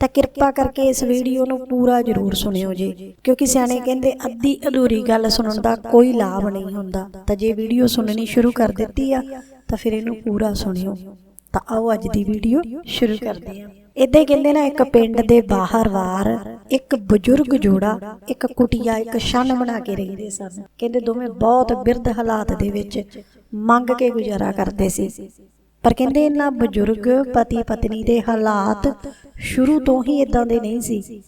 ਤਾਂ ਕਿਰਪਾ ਕਰਕੇ ਇਸ ਵੀਡੀਓ ਨੂੰ ਪੂਰਾ ਜ਼ਰੂਰ ਸੁਣਿਓ ਜੀ, ਕਿਉਂਕਿ ਸਿਆਣੇ ਕਹਿੰਦੇ ਅੱਧੀ ਅਧੂਰੀ ਗੱਲ ਸੁਣਨ ਦਾ ਕੋਈ ਲਾਭ ਨਹੀਂ ਹੁੰਦਾ। ਤਾਂ ਜੇ ਵੀਡੀਓ ਸੁਣਨੀ ਸ਼ੁਰੂ ਕਰ ਦਿੱਤੀ ਆ, ਤਾਂ ਫਿਰ ਇਹਨੂੰ ਪੂਰਾ ਸੁਣਿਓ। ਤਾਂ ਆਓ ਅੱਜ ਦੀ ਵੀਡੀਓ ਸ਼ੁਰੂ ਕਰਦੇ ਹਾਂ। ਇਦਾਂ ਕਹਿੰਦੇ ਨਾ, ਇੱਕ ਪਿੰਡ ਦੇ ਬਾਹਰ ਵਾਰ ਇੱਕ ਬਜ਼ੁਰਗ ਜੋੜਾ, ਇੱਕ ਕੁਟੀਆ, ਇੱਕ ਛੰਨ ਬਣਾ ਕੇ ਰਹਿੰਦੇ ਸਨ। ਕਹਿੰਦੇ ਦੋਵੇਂ ਬਹੁਤ ਬਿਰਧ ਹਾਲਾਤ ਦੇ ਵਿੱਚ ਮੰਗ ਕੇ ਗੁਜ਼ਾਰਾ ਕਰਦੇ ਸੀ। ਪਰ ਕਹਿੰਦੇ ਇਹਨਾਂ ਬਜ਼ੁਰਗ ਪਤੀ ਪਤਨੀ ਦੇ ਹਾਲਾਤ ਸ਼ੁਰੂ ਤੋਂ ਹੀ ਇਦਾਂ ਦੇ ਨਹੀਂ ਸੀ।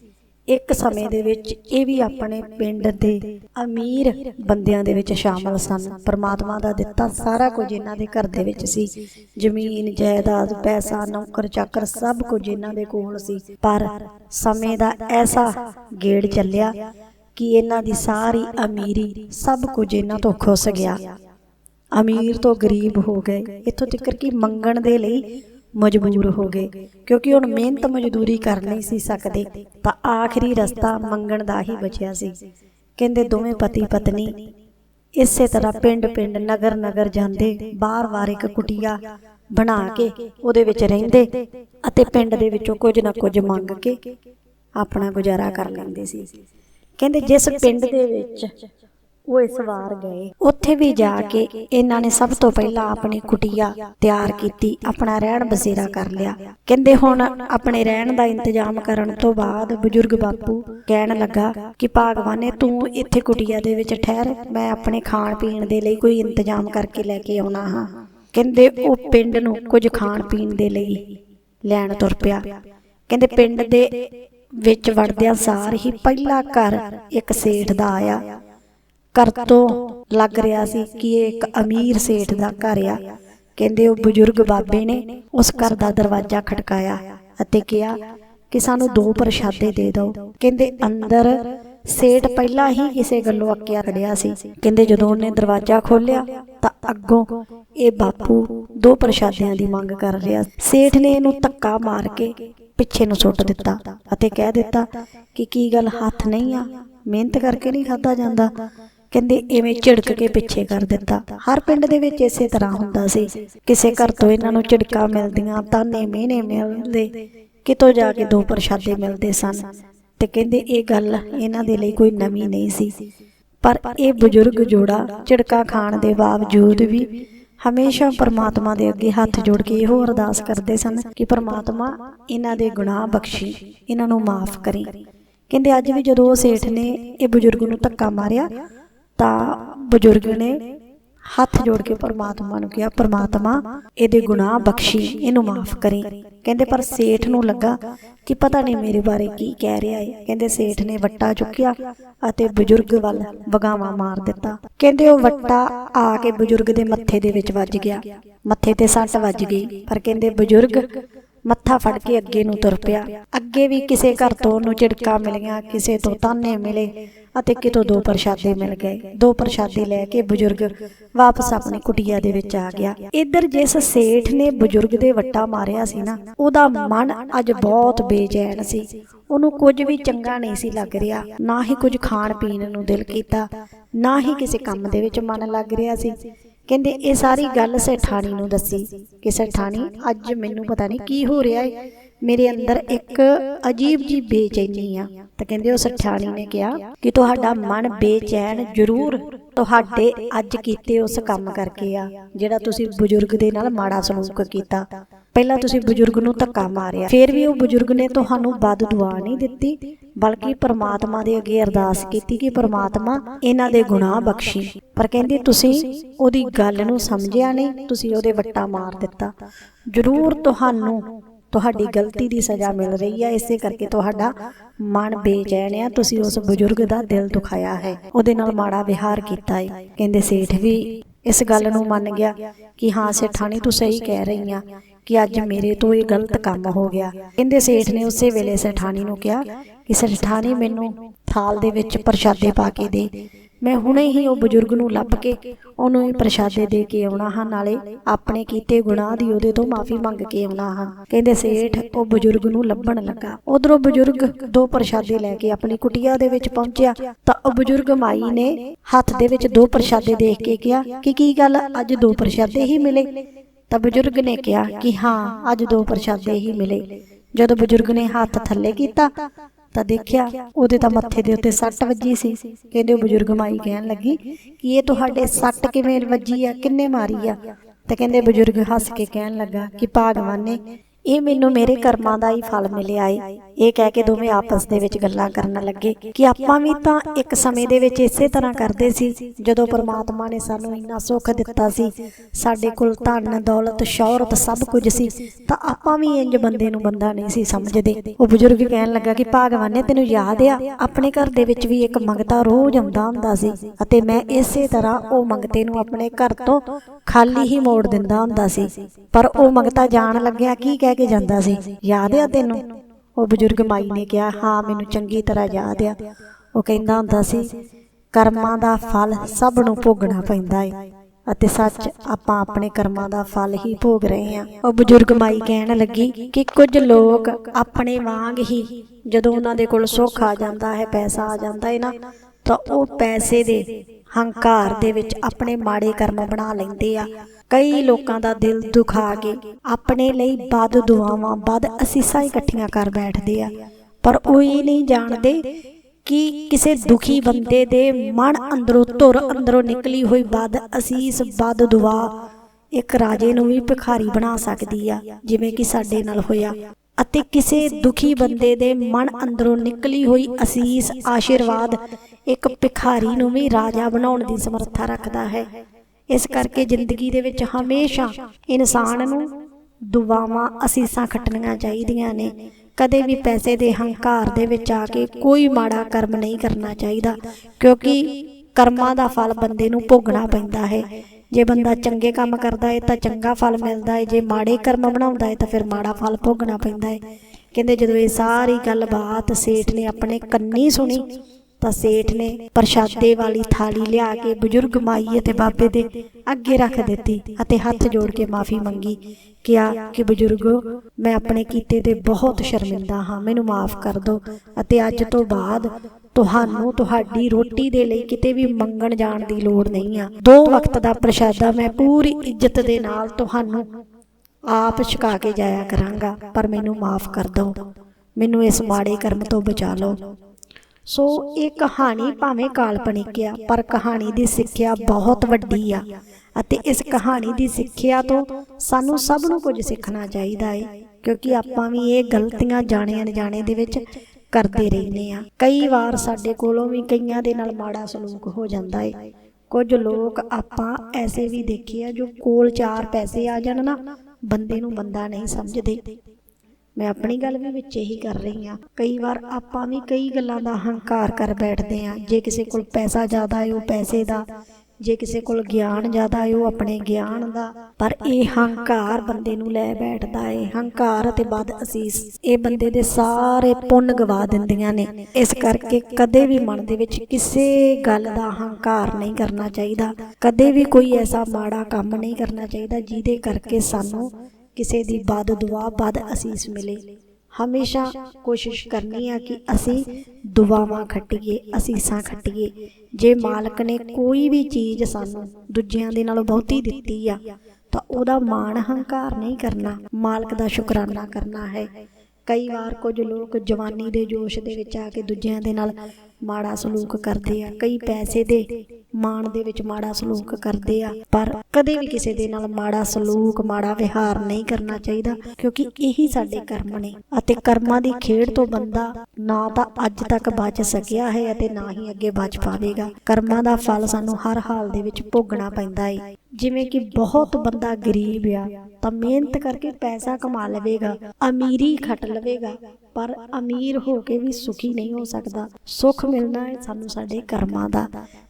ਇੱਕ ਸਮੇਂ ਦੇ ਵਿੱਚ ਇਹ ਵੀ ਆਪਣੇ ਪਿੰਡ ਦੇ ਅਮੀਰ ਬੰਦਿਆਂ ਦੇ ਵਿੱਚ ਸ਼ਾਮਲ ਸਨ। ਪਰਮਾਤਮਾ ਦਾ ਦਿੱਤਾ ਸਾਰਾ ਕੁਝ ਇਹਨਾਂ ਦੇ ਘਰ ਦੇ ਵਿੱਚ ਸੀ। ਜ਼ਮੀਨ, ਜਾਇਦਾਦ, ਪੈਸਾ, ਨੌਕਰ, ਚਾਕਰ ਸਭ ਕੁਝ ਇਹਨਾਂ ਦੇ ਕੋਲ ਸੀ। ਪਰ ਸਮੇਂ ਦਾ ਐਸਾ ਗੇੜ ਚੱਲਿਆ ਕਿ ਇਹਨਾਂ ਦੀ ਸਾਰੀ ਅਮੀਰੀ ਸਭ ਕੁਝ ਇਹਨਾਂ ਤੋਂ ਖੁੱਸ ਗਿਆ। ਅਮੀਰ ਤੋਂ ਗਰੀਬ ਹੋ ਗਏ। ਇੱਥੋਂ ਤੱਕ ਕਿ ਮੰਗਣ ਦੇ ਲਈ ਮਜਬੂਰ ਹੋ ਗਏ। ਕਿਉਂਕਿ ਹੁਣ ਮਿਹਨਤ ਮਜ਼ਦੂਰੀ ਕਰ ਨਹੀਂ ਸੀ ਸਕਦੇ, ਤਾਂ ਆਖਰੀ ਰਸਤਾ ਮੰਗਣ ਦਾ ਹੀ ਬਚਿਆ ਸੀ। ਕਹਿੰਦੇ ਦੋਵੇਂ ਪਤੀ ਪਤਨੀ ਇਸੇ ਤਰ੍ਹਾਂ ਪਿੰਡ-ਪਿੰਡ ਨਗਰ-ਨਗਰ ਜਾਂਦੇ ਬਾਰ-ਬਾਰ ਇੱਕ ਕੁਟੀਆ ਬਣਾ ਕੇ ਉਹਦੇ ਵਿੱਚ ਰਹਿੰਦੇ ਅਤੇ ਪਿੰਡ ਦੇ ਵਿੱਚੋਂ ਕੁਝ ਨਾ ਕੁਝ ਮੰਗ ਕੇ ਆਪਣਾ ਗੁਜ਼ਾਰਾ ਕਰ ਲੈਂਦੇ ਸੀ। ਕਹਿੰਦੇ ਜਿਸ ਪਿੰਡ ਦੇ ਵਿੱਚ ਉਹ ਇਸ ਵਾਰ ਗਏ। ਉੱਥੇ ਵੀ ਜਾ ਕੇ ਇਹਨਾਂ ਨੇ ਸਭ ਤੋਂ ਪਹਿਲਾਂ ਆਪਣੀ ਕੁਟੀਆ ਤਿਆਰ ਕੀਤੀ, ਆਪਣਾ ਰਹਿਣ ਬਸੇਰਾ ਕਰ ਲਿਆ। ਕਹਿੰਦੇ ਹੁਣ ਆਪਣੇ ਰਹਿਣ ਦਾ ਇੰਤਜ਼ਾਮ ਕਰਨ ਤੋਂ ਬਾਅਦ ਬਜ਼ੁਰਗ ਬਾਪੂ ਕਹਿਣ ਲੱਗਾ ਕਿ ਭਾਗਵਾਨੇ ਤੂੰ ਇੱਥੇ ਕੁਟੀਆ ਦੇ ਵਿੱਚ ਠਹਿਰ, ਮੈਂ ਆਪਣੇ ਖਾਣ ਪੀਣ ਦੇ ਲਈ ਕੋਈ ਇੰਤਜ਼ਾਮ ਕਰਕੇ ਲੈ ਕੇ ਆਉਣਾ ਹਾਂ। ਕਹਿੰਦੇ ਉਹ ਪਿੰਡ ਨੂੰ ਕੁਝ ਖਾਣ ਪੀਣ ਦੇ ਲਈ ਲੈਣ ਤੁਰ ਪਿਆ। ਕਹਿੰਦੇ ਪਿੰਡ ਦੇ ਵਿੱਚ ਵੜਦਿਆਂ ਸਾਰ ਹੀ ਪਹਿਲਾ ਘਰ ਇੱਕ ਸੇਠ ਦਾ ਆਇਆ। ਘਰ ਤੋਂ ਲੱਗ ਰਿਹਾ ਸੀ ਕਿ ਇਹ ਇੱਕ ਅਮੀਰ ਸੇਠ ਦਾ ਘਰ ਆ। ਕਹਿੰਦੇ ਉਹ ਬਜ਼ੁਰਗ ਬਾਬੇ ਨੇ ਉਸ ਘਰ ਦਾ ਦਰਵਾਜ਼ਾ ਖੜਕਾਇਆ ਅਤੇ ਕਿਹਾ ਕਿ ਸਾਨੂੰ ਦੋ ਪ੍ਰਸ਼ਾਦੇ ਦੇ ਦਿਓ। ਕਹਿੰਦੇ ਅੰਦਰ ਸੇਠ ਪਹਿਲਾਂ ਹੀ ਕਿਸੇ ਗੱਲੋਂ ਅੱਕਿਆ ਖੜਿਆ ਸੀ। ਕਹਿੰਦੇ ਜਦੋਂ ਉਹਨੇ ਦਰਵਾਜ਼ਾ ਖੋਲ੍ਹਿਆ ਤਾਂ ਅੱਗੋਂ ਇਹ ਬਾਪੂ ਦੋ ਪ੍ਰਸ਼ਾਦਿਆਂ ਦੀ ਮੰਗ ਕਰ ਰਿਹਾ ਸੇਠ ਨੇ ਇਹਨੂੰ ਧੱਕਾ ਮਾਰ ਕੇ ਪਿੱਛੇ ਨੂੰ ਸੁੱਟ ਦਿੱਤਾ ਅਤੇ ਕਹਿ ਦਿੱਤਾ ਕਿ ਕੀ ਗੱਲ ਹੱਥ ਨਹੀਂ ਆ, ਮਿਹਨਤ ਕਰਕੇ ਨਹੀਂ ਖਾਦਾ ਜਾਂਦਾ। ਕਹਿੰਦੇ ਐਵੇਂ ਝਿੜਕ ਕੇ ਪਿੱਛੇ ਕਰ ਦਿੱਤਾ। ਹਰ ਪਿੰਡ ਦੇ ਵਿੱਚ ਇਸੇ ਤਰ੍ਹਾਂ ਹੁੰਦਾ ਸੀ। ਕਿਸੇ ਘਰ ਤੋਂ ਇਹਨਾਂ ਨੂੰ ਝਿੜਕਾਂ ਮਿਲਦੀਆਂ ਤਾਨੇ ਮਿਹਨੇ ਮਿਲਦੇ। ਕਿਤੋਂ ਜਾ ਕੇ ਦੋ ਪ੍ਰਸ਼ਾਦੇ ਮਿਲਦੇ ਸਨ। ਤੇ ਕਹਿੰਦੇ ਇਹ ਗੱਲ ਇਹਨਾਂ ਦੇ ਲਈ ਕੋਈ ਨਵੀਂ ਨਹੀਂ ਸੀ। ਪਰ ਇਹ ਬਜ਼ੁਰਗ ਜੋੜਾ ਝਿੜਕਾ ਖਾਣ ਦੇ ਬਾਵਜੂਦ ਵੀ ਹਮੇਸ਼ਾ ਪਰਮਾਤਮਾ ਦੇ ਅੱਗੇ ਹੱਥ ਜੋੜ ਕੇ ਇਹੋ ਅਰਦਾਸ ਕਰਦੇ ਸਨ ਕਿ ਪਰਮਾਤਮਾ ਇਹਨਾਂ ਦੇ ਗੁਨਾਹ ਬਖਸ਼ੀ, ਇਹਨਾਂ ਨੂੰ ਮਾਫ ਕਰੇ। ਕਹਿੰਦੇ ਅੱਜ ਵੀ ਜਦੋਂ ਉਹ ਸੇਠ ਨੇ ਇਹ ਬਜ਼ੁਰਗ ਨੂੰ ਧੱਕਾ ਮਾਰਿਆ ਤਾਂ ਬਜ਼ੁਰਗ ਨੇ ਹੱਥ ਜੋੜ ਕੇ ਪਰਮਾਤਮਾ ਨੂੰ ਕਿਹਾ, ਪਰਮਾਤਮਾ, ਇਹਦੇ ਗੁਨਾਹ ਬਖਸ਼ੀ, ਇਹਨੂੰ ਮਾਫ ਕਰੀ। ਕਹਿੰਦੇ, ਪਰ ਸੇਠ ਨੂੰ ਲੱਗਾ ਕਿ ਪਤਾ ਨਹੀਂ ਮੇਰੇ ਬਾਰੇ ਕੀ ਕਹਿ ਰਿਹਾ ਹੈ ਕਹਿੰਦੇ, ਸੇਠ ਨੇ ਵੱਟਾ ਚੁੱਕਿਆ ਅਤੇ ਬਜ਼ੁਰਗ ਵੱਲ ਵਗਾਵਾ ਮਾਰ ਦਿੱਤਾ। ਕਹਿੰਦੇ, ਉਹ ਵੱਟਾ ਆ ਕੇ ਬਜ਼ੁਰਗ ਦੇ ਮੱਥੇ ਦੇ ਵਿੱਚ ਵੱਜ ਗਿਆ। ਮੱਥੇ ਤੇ ਸੱਟ ਵੱਜ ਗਈ, ਪਰ ਕਹਿੰਦੇ, ਬਜ਼ੁਰਗ ਮੱਥਾ ਫੜ ਕੇ ਅੱਗੇ ਨੂੰ ਤੁਰ ਪਿਆ। ਅੱਗੇ ਵੀ ਕਿਸੇ ਘਰ ਤੋਂ ਉਹਨੂੰ ਝਿੜਕਾਂ ਮਿਲੀਆਂ, ਕਿਸੇ ਤੋਂ ਤਾਨੇ ਮਿਲੇ ਅਤੇ ਕਿਤੋਂ ਦੋ ਪ੍ਰਸ਼ਾਦੇ ਮਿਲ ਗਏ। ਦੋ ਪ੍ਰਸ਼ਾਦੇ ਲੈ ਕੇ ਬਜ਼ੁਰਗ ਵਾਪਸ ਆਪਣੀ ਕੁਟੀਆ ਦੇ ਵਿੱਚ ਆ ਗਿਆ। ਇੱਧਰ ਜਿਸ ਸੇਠ ਨੇ ਬਜ਼ੁਰਗ ਦੇ ਵੱਟਾ ਮਾਰਿਆ ਸੀ ਨਾ, ਉਹਦਾ ਮਨ ਅੱਜ ਬਹੁਤ ਬੇਚੈਨ ਸੀ। ਉਹਨੂੰ ਕੁਝ ਵੀ ਚੰਗਾ ਨਹੀਂ ਸੀ ਲੱਗ ਰਿਹਾ। ਨਾ ਹੀ ਕੁਝ ਖਾਣ ਪੀਣ ਨੂੰ ਦਿਲ ਕੀਤਾ, ਨਾ ਹੀ ਕਿਸੇ ਕੰਮ ਦੇ ਵਿੱਚ ਮਨ ਲੱਗ ਰਿਹਾ ਸੀ। ਕਹਿੰਦੇ ਇਹ ਸਾਰੀ ਗੱਲ ਸੇਠਾਣੀ ਨੂੰ ਦੱਸੀ ਕਿ ਸੇਠਾਣੀ ਅੱਜ ਮੈਨੂੰ ਪਤਾ ਨਹੀਂ ਕੀ ਹੋ ਰਿਹਾ ਹੈ ਮੇਰੇ ਅੰਦਰ ਇੱਕ ਅਜੀਬ ਜੀ ਬੇਚੈਨੀ ਆ। ਤਾਂ ਕਹਿੰਦੇ ਉਹ ਸੇਠਾਣੀ ਨੇ ਕਿਹਾ ਕਿ ਤੁਹਾਡਾ ਮਨ ਬੇਚੈਨ ਜ਼ਰੂਰ ਤੁਹਾਡੇ ਅੱਜ ਕੀਤੇ ਉਸ ਕੰਮ ਕਰਕੇ ਆ ਜਿਹੜਾ ਤੁਸੀਂ ਬਜ਼ੁਰਗ ਦੇ ਨਾਲ ਮਾੜਾ ਸਲੂਕ ਕੀਤਾ। ਪਹਿਲਾਂ ਤੁਸੀਂ ਬਜ਼ੁਰਗ ਨੂੰ ਧੱਕਾ ਮਾਰਿਆ ਫਿਰ ਵੀ ਉਹ ਬਜ਼ੁਰਗ ਨੇ ਤੁਹਾਨੂੰ ਬਦ ਦੁਆ ਨਹੀਂ ਦਿੱਤੀ ਬਲਕਿ ਪ੍ਰਮਾਤਮਾ ਦੇ ਅੱਗੇ ਅਰਦਾਸ ਕੀਤੀ ਕਿ ਪ੍ਰਮਾਤਮਾ ਇਹਨਾਂ ਦੇ ਗੁਨਾਹ ਬਖਸ਼ੀ। ਪਰ ਕਹਿੰਦੇ ਤੁਸੀਂ ਉਹਦੀ ਗੱਲ ਨੂੰ ਸਮਝਿਆ ਨਹੀਂ ਤੁਸੀਂ ਉਹਦੇ ਵੱਟਾ ਮਾਰ ਦਿੱਤਾ। ਜ਼ਰੂਰ ਤੁਹਾਨੂੰ ਤੁਹਾਡੀ ਗਲਤੀ ਦੀ ਸਜ਼ਾ ਮਿਲ ਰਹੀ ਹੈ ਇਸੇ ਕਰਕੇ ਤੁਹਾਡਾ ਮਨ ਬੇਚੈਨ ਆ ਤੁਸੀਂ ਉਸ ਬਜ਼ੁਰਗ ਦਾ ਦਿਲ ਦੁਖਾਇਆ ਹੈ। ਉਹਦੇ ਨਾਲ ਮਾੜਾ ਵਿਹਾਰ ਕੀਤਾ ਹੈ। ਕਹਿੰਦੇ ਸੇਠ ਵੀ ਇਸ ਗੱਲ ਨੂੰ ਮੰਨ ਗਿਆ। ਕਿ ਹਾਂ ਸੇਠਾਣੀ ਤੂੰ ਸਹੀ ਕਹਿ ਰਹੀ ਆ ਕਿ ਅੱਜ ਮੇਰੇ ਤੋਂ ਇਹ ਗਲਤ ਕੰਮ ਹੋ ਗਿਆ। ਕਹਿੰਦੇ ਸੇਠ ਨੇ ਉਸੇ ਵੇਲੇ ਸੇਠਾਣੀ ਨੂੰ ਕਿਹਾ ਕਿ ਸੇਠਾਣੀ ਮੈਨੂੰ ਥਾਲ ਦੇ ਵਿੱਚ ਪ੍ਰਸ਼ਾਦੇ ਪਾ ਕੇ ਦੇ। ਮੈਂ ਹੁਣੇ ਹੀ ਉਹ ਬਜ਼ੁਰਗ ਨੂੰ ਲੱਭ ਕੇ ਉਹਨੂੰ ਇਹ ਪ੍ਰਸ਼ਾਦੇ ਦੇ ਕੇ ਆਉਣਾ ਹਾਂ, ਨਾਲੇ ਆਪਣੇ ਕੀਤੇ ਗੁਨਾਹ ਦੀ ਉਹਦੇ ਤੋਂ ਮਾਫੀ ਮੰਗ ਕੇ ਆਉਣਾ ਹਾਂ। ਕਹਿੰਦੇ ਸੇਠ, ਉਹ ਬਜ਼ੁਰਗ ਨੂੰ ਲੱਭਣ ਲੱਗਾ। ਉਧਰੋਂ ਬਜ਼ੁਰਗ ਦੋ ਪ੍ਰਸ਼ਾਦੇ ਲੈ ਕੇ ਆਪਣੀ ਕੁਟੀਆ ਦੇ ਵਿੱਚ ਪਹੁੰਚਿਆ ਤਾਂ ਉਹ ਬਜ਼ੁਰਗ ਮਾਈ ਨੇ ਹੱਥ ਦੇ ਵਿੱਚ ਦੋ ਪ੍ਰਸ਼ਾਦੇ ਦੇਖ ਕੇ ਕਿਹਾ ਕਿ ਕੀ ਗੱਲ, ਅੱਜ ਦੋ ਪ੍ਰਸ਼ਾਦੇ ਹੀ ਮਿਲੇ? ਤਾਂ ਬਜ਼ੁਰਗ ਨੇ ਕਿਹਾ ਕਿ ਹਾਂ, ਅੱਜ ਦੋ ਪ੍ਰਸ਼ਾਦੇ ਹੀ ਮਿਲੇ। ਜਦੋਂ ਬਜ਼ੁਰਗ ਨੇ ਹੱਥ ਥੱਲੇ ਕੀਤਾ ਤਾਂ ਦੇਖਿਆ ਉਹਦੇ ਤਾਂ ਮੱਥੇ ਦੇ ਉੱਤੇ ਸੱਟ ਵੱਜੀ ਸੀ। ਕਹਿੰਦੇ ਉਹ ਬਜ਼ੁਰਗ ਮਾਈ ਕਹਿਣ ਲੱਗੀ ਕਿ ਇਹ ਤੁਹਾਡੇ ਸੱਟ ਕਿਵੇਂ ਵੱਜੀ ਆ, ਕਿੰਨੇ ਮਾਰੀ ਆ? ਤਾਂ ਕਹਿੰਦੇ ਬਜ਼ੁਰਗ ਹੱਸ ਕੇ ਕਹਿਣ ਲੱਗਾ ਕਿ ਭਾਗਵਾਨ ਨੇ ਇਹ ਮੈਨੂੰ ਮੇਰੇ ਕਰਮਾਂ ਦਾ ਹੀ ਫਲ ਮਿਲਿਆ ਏ। ਇਹ ਕਹਿ ਕੇ ਦੋਵੇਂ ਆਪਸ ਦੇ ਵਿੱਚ ਗੱਲਾਂ ਕਰਨ ਲੱਗੇ ਕਿ ਆਪਾਂ ਵੀ ਤਾਂ ਇੱਕ ਸਮੇਂ ਦੇ ਵਿੱਚ ਇਸੇ ਤਰ੍ਹਾਂ ਕਰਦੇ ਸੀ, ਜਦੋਂ ਪ੍ਰਮਾਤਮਾ ਨੇ ਸਾਨੂੰ ਇੰਨਾ ਸੁੱਖ ਦਿੱਤਾ ਸੀ। ਸਾਡੇ ਕੋਲ ਧਨ, ਦੌਲਤ, ਸ਼ੌਹਰਤ ਸਭ ਕੁਝ ਸੀ, ਤਾਂ ਆਪਾਂ ਵੀ ਇੰਜ ਬੰਦੇ ਨੂੰ ਬੰਦਾ ਨਹੀਂ ਸੀ ਸਮਝਦੇ। ਉਹ ਬਜ਼ੁਰਗ ਕਹਿਣ ਲੱਗਾ ਕਿ, ਭਾਗਵਾਨ ਨੇ ਤੈਨੂੰ ਯਾਦ ਆ, ਆਪਣੇ ਘਰ ਦੇ ਵਿੱਚ ਵੀ ਇੱਕ ਮੰਗਤਾ ਰੋਜ਼ ਆਉਂਦਾ ਹੁੰਦਾ ਸੀ ਅਤੇ ਮੈਂ ਇਸੇ ਤਰ੍ਹਾਂ ਉਹ ਮੰਗਤੇ ਨੂੰ ਆਪਣੇ ਘਰ ਤੋਂ ਖਾਲੀ ਹੀ ਮੋੜ ਦਿੰਦਾ ਹੁੰਦਾ ਸੀ। ਪਰ ਉਹ ਮੰਗਤਾ ਜਾਣ ਲੱਗਿਆ ਕੀ ਕਹਿ ਕੇ ਜਾਂਦਾ ਸੀ? ਯਾਦ ਆ ਤੈਨੂੰ? ਉਹ ਬਜ਼ੁਰਗ ਮਾਈ ਨੇ ਕਿਹਾ, ਹਾਂ, ਮੈਨੂੰ ਚੰਗੀ ਤਰ੍ਹਾਂ ਯਾਦ ਆ। ਉਹ ਕਹਿੰਦਾ ਹੁੰਦਾ ਸੀ, ਕਰਮਾਂ ਦਾ ਫਲ ਸਭ ਨੂੰ ਭੋਗਣਾ ਪੈਂਦਾ ਏ ਅਤੇ ਸੱਚ ਆਪਾਂ ਆਪਣੇ ਕਰਮਾਂ ਦਾ ਫਲ ਹੀ ਭੋਗ ਰਹੇ ਹਾਂ। ਉਹ ਬਜ਼ੁਰਗ ਮਾਈ ਕਹਿਣ ਲੱਗੀ ਕਿ ਕੁਝ ਲੋਕ ਆਪਣੇ ਵਾਂਗ ਹੀ ਜਦੋਂ ਉਹਨਾਂ ਦੇ ਕੋਲ ਸੁੱਖ ਆ ਜਾਂਦਾ ਹੈ, ਪੈਸਾ ਆ ਜਾਂਦਾ ਹੈ ਨਾ, ਤਾਂ ਉਹ ਪੈਸੇ ਦੇ ਹੰਕਾਰ ਦੇ ਵਿੱਚ ਆਪਣੇ ਮਾੜੇ ਕਰਮ ਬਣਾ ਲੈਂਦੇ ਆ ਕਈ ਲੋਕਾਂ ਦਾ ਦਿਲ ਦੁਖਾ ਕੇ ਆਪਣੇ ਲਈ ਵੱਧ ਦੁਆਵਾਂ, ਵੱਧ ਅਸੀਸਾਂ ਇਕੱਠੀਆਂ ਕਰ ਬੈਠਦੇ ਆ। ਪਰ ਉਹ ਇਹ ਨਹੀਂ ਜਾਣਦੇ ਕਿ ਕਿਸੇ ਦੁਖੀ ਬੰਦੇ ਦੇ ਮਨ ਅੰਦਰੋਂ ਧੁਰ ਅੰਦਰੋਂ ਨਿਕਲੀ ਹੋਈ ਬਦ ਅਸੀਸ ਬਦ ਦੁਆ ਇੱਕ ਰਾਜੇ ਨੂੰ ਵੀ ਭਿਖਾਰੀ ਬਣਾ ਸਕਦੀ ਆ, ਜਿਵੇਂ ਕਿ ਸਾਡੇ ਨਾਲ ਹੋਇਆ। ਅਤੇ ਕਿਸੇ ਦੁਖੀ ਬੰਦੇ ਦੇ ਮਨ ਅੰਦਰੋਂ ਨਿਕਲੀ ਹੋਈ ਅਸੀਸ, ਆਸ਼ੀਰਵਾਦ ਇੱਕ ਭਿਖਾਰੀ ਨੂੰ ਵੀ ਰਾਜਾ ਬਣਾਉਣ ਦੀ ਸਮਰੱਥਾ ਰੱਖਦਾ ਹੈ। ਇਸ ਕਰਕੇ ਜ਼ਿੰਦਗੀ ਦੇ ਵਿੱਚ ਹਮੇਸ਼ਾ ਇਨਸਾਨ ਨੂੰ ਦੁਆਵਾਂ ਅਸੀਸਾਂ ਖੱਟਣੀਆਂ ਚਾਹੀਦੀਆਂ ਨੇ। ਕਦੇ ਵੀ ਪੈਸੇ ਦੇ ਹੰਕਾਰ ਦੇ ਵਿੱਚ ਆ ਕੇ ਕੋਈ ਮਾੜਾ ਕਰਮ ਨਹੀਂ ਕਰਨਾ ਚਾਹੀਦਾ, ਕਿਉਂਕਿ ਕਰਮਾਂ ਦਾ ਫਲ ਬੰਦੇ ਨੂੰ ਭੋਗਣਾ ਪੈਂਦਾ ਹੈ। ਜੇ ਬੰਦਾ ਚੰਗੇ ਕੰਮ ਕਰਦਾ ਹੈ ਤਾਂ ਚੰਗਾ ਫਲ ਮਿਲਦਾ ਹੈ, ਜੇ ਮਾੜੇ ਕਰਮ ਬਣਾਉਂਦਾ ਹੈ ਤਾਂ ਫਿਰ ਮਾੜਾ ਫਲ ਭੋਗਣਾ ਪੈਂਦਾ ਹੈ। ਕਹਿੰਦੇ ਜਦੋਂ ਇਹ ਸਾਰੀ ਗੱਲਬਾਤ ਸੇਠ ਨੇ ਆਪਣੇ ਕੰਨੀ ਸੁਣੀ ਤਾਂ ਸੇਠ ਨੇ ਪ੍ਰਸ਼ਾਦੇ ਵਾਲੀ ਥਾਲੀ ਲਿਆ ਕੇ ਬਜ਼ੁਰਗ ਮਾਈ ਅਤੇ ਬਾਬੇ ਦੇ ਅੱਗੇ ਰੱਖ ਦਿੱਤੀ ਅਤੇ ਹੱਥ ਜੋੜ ਕੇ ਮਾਫੀ ਮੰਗੀ। ਕਿਹਾ ਕਿ ਬਜ਼ੁਰਗੋ, ਮੈਂ ਆਪਣੇ ਕੀਤੇ ਤੇ ਬਹੁਤ ਸ਼ਰਮਿੰਦਾ ਹਾਂ, ਮੈਨੂੰ ਮਾਫ ਕਰ ਦਿਓ ਅਤੇ ਅੱਜ ਤੋਂ ਬਾਅਦ ਤੁਹਾਨੂੰ ਤੁਹਾਡੀ ਰੋਟੀ ਦੇ ਲਈ ਕਿਤੇ ਵੀ ਮੰਗਣ ਜਾਣ ਦੀ ਲੋੜ ਨਹੀਂ ਆ। ਦੋ ਵਕਤ ਦਾ ਪ੍ਰਸ਼ਾਦਾ ਮੈਂ ਪੂਰੀ ਇੱਜ਼ਤ ਦੇ ਨਾਲ ਤੁਹਾਨੂੰ ਆਪ ਛਕਾ ਕੇ ਜਾਇਆ ਕਰਾਂਗਾ, ਪਰ ਮੈਨੂੰ ਮਾਫ ਕਰ ਦਿਓ ਮੈਨੂੰ ਇਸ ਮਾੜੇ ਕਰਮ ਤੋਂ ਬਚਾ ਲਓ। ਸੋ ਇਹ ਕਹਾਣੀ ਭਾਵੇਂ ਕਾਲਪਨਿਕ ਆ, ਪਰ ਕਹਾਣੀ ਦੀ ਸਿੱਖਿਆ ਬਹੁਤ ਵੱਡੀ ਆ। ਅਤੇ ਇਸ ਕਹਾਣੀ ਦੀ ਸਿੱਖਿਆ ਤੋਂ ਸਾਨੂੰ ਸਭ ਨੂੰ ਕੁਝ ਸਿੱਖਣਾ ਚਾਹੀਦਾ ਹੈ ਕਿਉਂਕਿ ਆਪਾਂ ਵੀ ਇਹ ਗਲਤੀਆਂ ਜਾਣੇ ਅਣਜਾਣੇ ਦੇ ਵਿੱਚ ਕਰਦੇ ਰਹਿੰਦੇ ਆ। ਕਈ ਵਾਰ ਸਾਡੇ ਕੋਲੋਂ ਵੀ ਕਈਆਂ ਦੇ ਨਾਲ ਮਾੜਾ ਸਲੂਕ ਹੋ ਜਾਂਦਾ ਹੈ ਕੁਝ ਲੋਕ ਆਪਾਂ ਐਸੇ ਵੀ ਦੇਖੇ ਆ ਜੋ ਕੋਲ ਚਾਰ ਪੈਸੇ ਆ ਜਾਣ ਨਾ, ਬੰਦੇ ਨੂੰ ਬੰਦਾ ਨਹੀਂ ਸਮਝਦੇ। ਮੈਂ ਆਪਣੀ ਗੱਲ ਵੀ ਵਿੱਚ ਇਹੀ ਕਰ ਰਹੀ ਹਾਂ। ਕਈ ਵਾਰ ਆਪਾਂ ਵੀ ਕਈ ਗੱਲਾਂ ਦਾ ਹੰਕਾਰ ਕਰ ਬੈਠਦੇ ਹਾਂ। ਜੇ ਕਿਸੇ ਕੋਲ ਪੈਸਾ ਜ਼ਿਆਦਾ ਹੈ, ਉਹ ਪੈਸੇ ਦਾ। ਜੇ ਕਿਸੇ ਕੋਲ ਗਿਆਨ ਜ਼ਿਆਦਾ ਹੈ, ਉਹ ਆਪਣੇ ਗਿਆਨ ਦਾ। ਪਰ ਇਹ ਹੰਕਾਰ ਬੰਦੇ ਨੂੰ ਲੈ ਬੈਠਦਾ ਹੈ। ਹੰਕਾਰ ਅਤੇ ਬਦ ਅਸੀਸ, ਇਹ ਬੰਦੇ ਦੇ ਸਾਰੇ ਪੁੰਨ ਗਵਾ ਦਿੰਦੀਆਂ ਨੇ। ਇਸ ਕਰਕੇ ਕਦੇ ਵੀ ਮਨ ਦੇ ਵਿੱਚ ਕਿਸੇ ਗੱਲ ਦਾ ਹੰਕਾਰ ਨਹੀਂ ਕਰਨਾ ਚਾਹੀਦਾ। ਕਦੇ ਵੀ ਕੋਈ ਐਸਾ ਮਾੜਾ ਕੰਮ ਨਹੀਂ ਕਰਨਾ ਚਾਹੀਦਾ, ਜਿਹਦੇ ਕਰਕੇ ਸਾਨੂੰ ਕਿਸੇ ਦੀ ਬਦ ਦੁਆ ਬਦ ਅਸੀਸ ਮਿਲੇ। ਹਮੇਸ਼ਾ ਕੋਸ਼ਿਸ਼ ਕਰਨੀ ਆ ਕਿ ਅਸੀਂ ਦੁਆਵਾਂ ਖੱਟੀਏ, ਅਸੀਸਾਂ ਖੱਟੀਏ। ਜੇ ਮਾਲਕ ਨੇ ਕੋਈ ਵੀ ਚੀਜ਼ ਸਾਨੂੰ ਦੂਜਿਆਂ ਦੇ ਨਾਲੋਂ ਬਹੁਤੀ ਦਿੱਤੀ ਆ, ਤਾਂ ਉਹਦਾ ਮਾਣ ਹੰਕਾਰ ਨਹੀਂ ਕਰਨਾ, ਮਾਲਕ ਦਾ ਸ਼ੁਕਰਾਨਾ ਕਰਨਾ ਹੈ। ਕਈ ਵਾਰ ਕੁਝ ਲੋਕ ਜਵਾਨੀ ਦੇ ਜੋਸ਼ ਦੇ ਵਿੱਚ ਆ ਕੇ ਦੂਜਿਆਂ ਦੇ ਨਾਲ ਮਾੜਾ ਸਲੂਕ ਕਰਦੇ ਆ ਕਈ ਪੈਸੇ ਦੇ ਮਾਣ ਦੇ ਵਿੱਚ ਮਾੜਾ ਸਲੂਕ ਕਰਦੇ ਆ ਪਰ ਕਦੇ ਵੀ ਕਿਸੇ ਦੇ ਨਾਲ ਮਾੜਾ ਸਲੂਕ ਮਾੜਾ ਵਿਹਾਰ ਨਹੀਂ ਕਰਨਾ ਚਾਹੀਦਾ ਕਿਉਂਕਿ ਇਹੀ ਸਾਡੇ ਕਰਮ ਨੇ ਅਤੇ ਕਰਮਾਂ ਦੀ ਖੇਡ ਤੋਂ ਬੰਦਾ ਨਾ ਤਾਂ ਅੱਜ ਤੱਕ ਬਚ ਸਕਿਆ ਹੈ ਅਤੇ ਨਾ ਹੀ ਅੱਗੇ ਬਚ ਪਾਵੇਗਾ। ਕਰਮਾਂ ਦਾ ਫਲ ਸਾਨੂੰ ਹਰ ਹਾਲ ਦੇ ਵਿੱਚ ਭੋਗਣਾ ਪੈਂਦਾ ਹੈ ਜਿਵੇਂ ਕਿ ਬਹੁਤ ਬੰਦਾ ਗਰੀਬ ਆ ਤਾਂ ਮਿਹਨਤ ਕਰਕੇ ਪੈਸਾ ਕਮਾ ਲਵੇਗਾ ਅਮੀਰੀ ਖੱਟ ਲਵੇਗਾ ਪਰ ਅਮੀਰ ਹੋ ਕੇ ਵੀ ਸੁਖੀ ਨਹੀਂ ਹੋ ਸਕਦਾ। ਸੁੱਖ ਮਿਲਣਾ ਹੈ ਸਾਨੂੰ ਸਾਡੇ ਕਰਮਾਂ ਦਾ।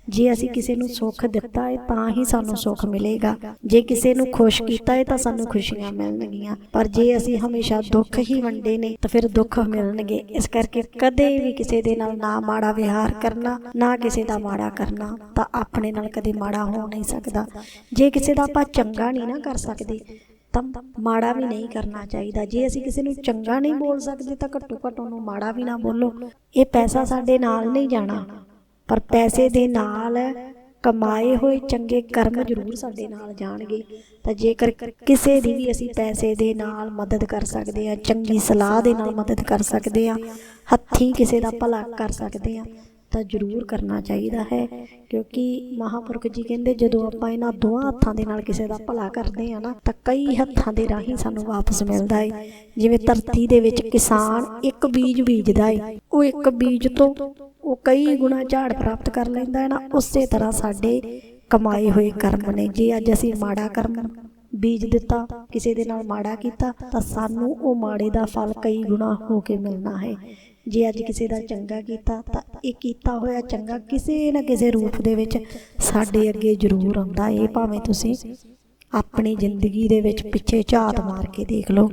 ਜੇ ਅਸੀਂ ਕਿਸੇ ਨੂੰ ਸੁੱਖ ਦਿੱਤਾ ਹੈ, ਤਾਂ ਹੀ ਸਾਨੂੰ ਸੁੱਖ ਮਿਲੇਗਾ। ਜੇ ਕਿਸੇ ਨੂੰ ਖੁਸ਼ ਕੀਤਾ ਹੈ, ਤਾਂ ਸਾਨੂੰ ਖੁਸ਼ੀਆਂ ਮਿਲਣਗੀਆਂ। ਪਰ ਜੇ ਅਸੀਂ ਹਮੇਸ਼ਾ ਦੁੱਖ ਹੀ ਵੰਡੇ ਨੇ, ਤਾਂ ਫਿਰ ਦੁੱਖ ਮਿਲਣਗੇ। ਇਸ ਕਰਕੇ ਕਦੇ ਵੀ ਕਿਸੇ ਦੇ ਨਾਲ ਨਾ ਮਾੜਾ ਵਿਹਾਰ ਕਰਨਾ, ਨਾ ਕਿਸੇ ਦਾ ਮਾੜਾ ਕਰਨਾ, ਤਾਂ ਆਪਣੇ ਨਾਲ ਕਦੇ ਮਾੜਾ ਹੋ ਨਹੀਂ ਸਕਦਾ। ਜੇ ਕਿਸੇ ਦਾ ਆਪਾਂ ਚੰਗਾ ਨਹੀਂ ਨਾ ਕਰ ਸਕਦੇ ਤਾਂ ਮਾੜਾ ਵੀ ਨਹੀਂ ਕਰਨਾ ਚਾਹੀਦਾ। ਜੇ ਅਸੀਂ ਕਿਸੇ ਨੂੰ ਚੰਗਾ ਨਹੀਂ ਬੋਲ ਸਕਦੇ ਤਾਂ ਘੱਟੋ ਘੱਟ ਉਹਨੂੰ ਮਾੜਾ ਵੀ ਨਾ ਬੋਲੋ। ਇਹ ਪੈਸਾ ਸਾਡੇ ਨਾਲ ਨਹੀਂ ਜਾਣਾ। ਪਰ ਪੈਸੇ ਦੇ ਨਾਲ ਕਮਾਏ ਹੋਏ ਚੰਗੇ ਕਰਮ ਜ਼ਰੂਰ ਸਾਡੇ ਨਾਲ ਜਾਣਗੇ। ਤਾਂ ਜੇਕਰ ਕਿਸੇ ਦੀ ਵੀ ਅਸੀਂ ਪੈਸੇ ਦੇ ਨਾਲ ਮਦਦ ਕਰ ਸਕਦੇ ਆ ਚੰਗੀ ਸਲਾਹ ਦੇ ਨਾਲ ਮਦਦ ਕਰ ਸਕਦੇ ਆ ਹੱਥੀਂ ਕਿਸੇ ਦਾ ਭਲਾ ਕਰ ਸਕਦੇ ਆ ਤਾਂ ਜ਼ਰੂਰ ਕਰਨਾ ਚਾਹੀਦਾ ਹੈ, ਕਿਉਂਕਿ ਮਹਾਪੁਰਖ ਜੀ ਕਹਿੰਦੇ, ਜਦੋਂ ਆਪਾਂ ਇਹਨਾਂ ਦੋਹਾਂ ਹੱਥਾਂ ਦੇ ਨਾਲ ਕਿਸੇ ਦਾ ਭਲਾ ਕਰਦੇ ਆ ਨਾ, ਤਾਂ ਕਈ ਹੱਥਾਂ ਦੇ ਰਾਹੀਂ ਸਾਨੂੰ ਵਾਪਸ ਮਿਲਦਾ ਹੈ ਜਿਵੇਂ ਧਰਤੀ ਦੇ ਵਿੱਚ ਕਿਸਾਨ ਇੱਕ ਬੀਜ ਬੀਜਦਾ ਹੈ ਉਹ ਇੱਕ ਬੀਜ ਤੋਂ ਉਹ ਕਈ ਗੁਣਾ ਝਾੜ ਪ੍ਰਾਪਤ ਕਰ ਲੈਂਦਾ ਹੈ ਨਾ, ਉਸੇ ਤਰ੍ਹਾਂ ਸਾਡੇ ਕਮਾਏ ਹੋਏ ਕਰਮ ਨੇ। ਜੇ ਅੱਜ ਅਸੀਂ ਮਾੜਾ ਕਰਮ ਬੀਜ ਦਿੱਤਾ, ਕਿਸੇ ਦੇ ਨਾਲ ਮਾੜਾ ਕੀਤਾ, ਤਾਂ ਸਾਨੂੰ ਉਹ ਮਾੜੇ ਦਾ ਫਲ ਕਈ ਗੁਣਾ ਹੋ ਕੇ ਮਿਲਣਾ ਹੈ। ਜੇ ਅੱਜ ਕਿਸੇ ਦਾ ਚੰਗਾ ਕੀਤਾ, ਤਾਂ ਇਹ ਕੀਤਾ ਹੋਇਆ ਚੰਗਾ ਕਿਸੇ ਨਾ ਕਿਸੇ ਰੂਪ ਦੇ ਵਿੱਚ ਸਾਡੇ ਅੱਗੇ ਜ਼ਰੂਰ ਆਉਂਦਾ। ਇਹ ਭਾਵੇਂ ਤੁਸੀਂ ਆਪਣੀ ਜ਼ਿੰਦਗੀ ਦੇ ਵਿੱਚ ਪਿੱਛੇ ਝਾਤ ਮਾਰ ਕੇ ਦੇਖ ਲਓ।